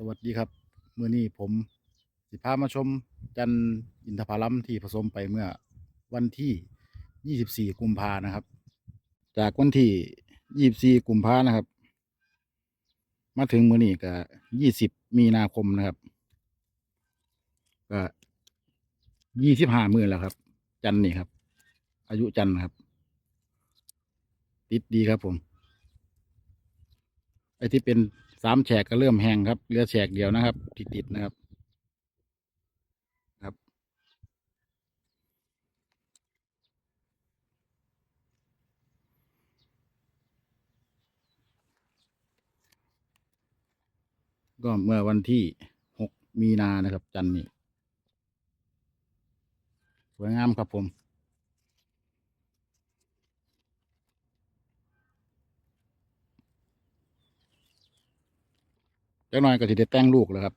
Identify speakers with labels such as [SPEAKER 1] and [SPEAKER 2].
[SPEAKER 1] สวัสดีครับเมื่อนี้ผมสิพามาชมจันอินทผลัมที่ผสมไปเมื่อวันที่ 24 กุมภานะครับ จากวันที่ 24 กุมภานะครับ มาถึงเมื่อนี้ก็ 20 มีนาคมนะครับ ก็ 25มื่นแล้วครับ จันนี่ครับ อายุจันครับ ติดดีครับผม ไอ้ที่เป็น สามแฉกก็เริ่มแห้งครับเหลือแฉกเดียวนะครับติดติดๆนะครับ ครับ ก็เมื่อวันที่หกมีนานะครับ จันนี่สวยงามครับผม จักหน่อยก็สิได้แต่งลูกแล้วครับ